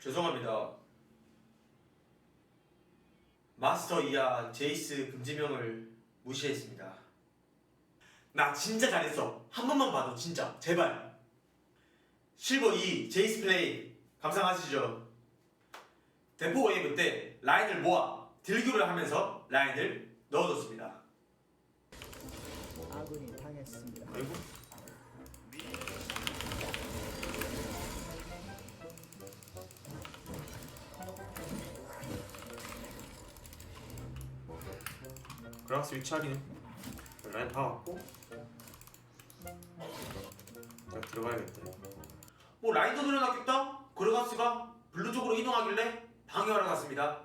죄송합니다. 마스터 이하 제이스 금지명을 무시했습니다. 나 진짜 잘했어. 한 번만 봐도 진짜 제발. 실버 2 제이스 플레이 감상하시죠. 대포 웨이브 때 라인을 모아 딜교를 하면서 라인을 넣어줬습니다. 아군이 당했습니다. 아이고. 그라스 위치 확인. 라인 다 왔고. 자 들어가야겠다. 뭐 라인도 늘어났겠다. 그라가스가 블루 쪽으로 이동하길래 방해하러 갔습니다.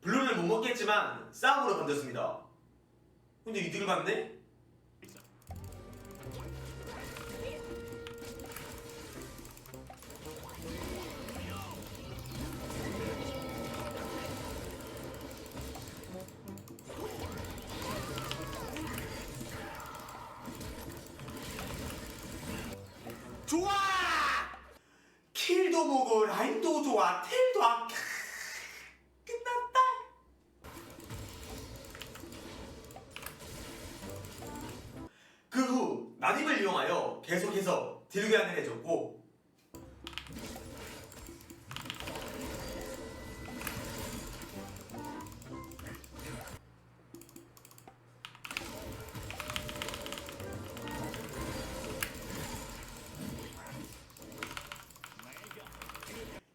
블루를 못 먹겠지만 싸움으로 건졌습니다. 근데 이득을 봤네? 좋아! 킬도 보고 라인도 좋아 텔도 아 캬, 후 나dim을 이용하여 계속해서 딜교환을 해줬고.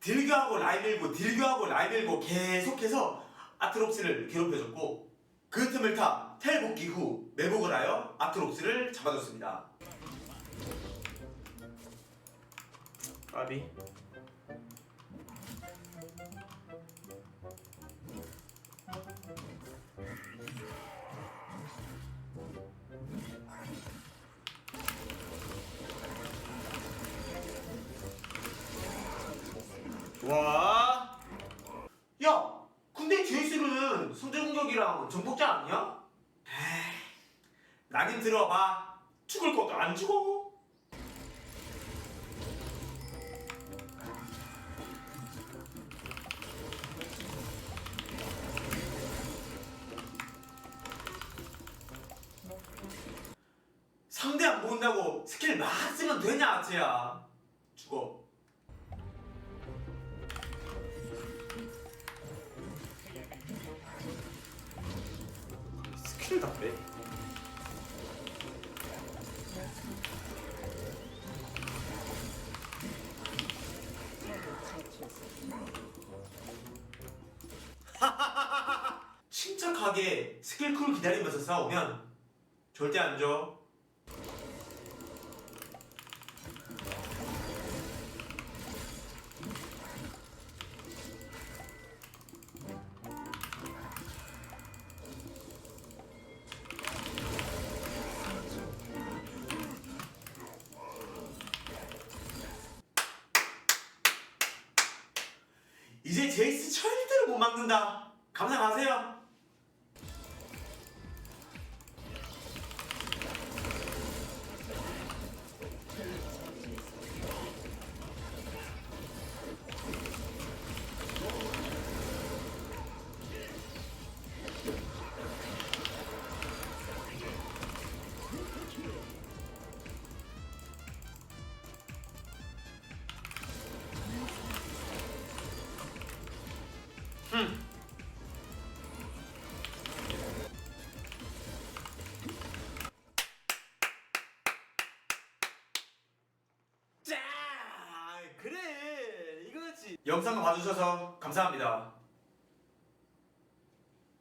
딜교하고 라인 밀고 딜교하고 라인 밀고 계속해서 아트록스를 괴롭혀줬고 그 틈을 타 텔 복귀 후 매복을 하여 아트록스를 잡아줬습니다. 까비 좋아 야 근데 제이스는 선제 공격이랑 정복자 아니야? 나긴 들어봐. 죽을 것도 안 죽어. 상대 안 보인다고 스킬 막 쓰면 되냐 아트야? 죽어 스킬 다 빼? 침착하게 스킬 쿨 기다리면서 싸우면 절대 안 져. 이제 제이스 절대로 못 막는다. 감상하세요. 음. 자, 그래 이거지. 영상 봐주셔서 감사합니다.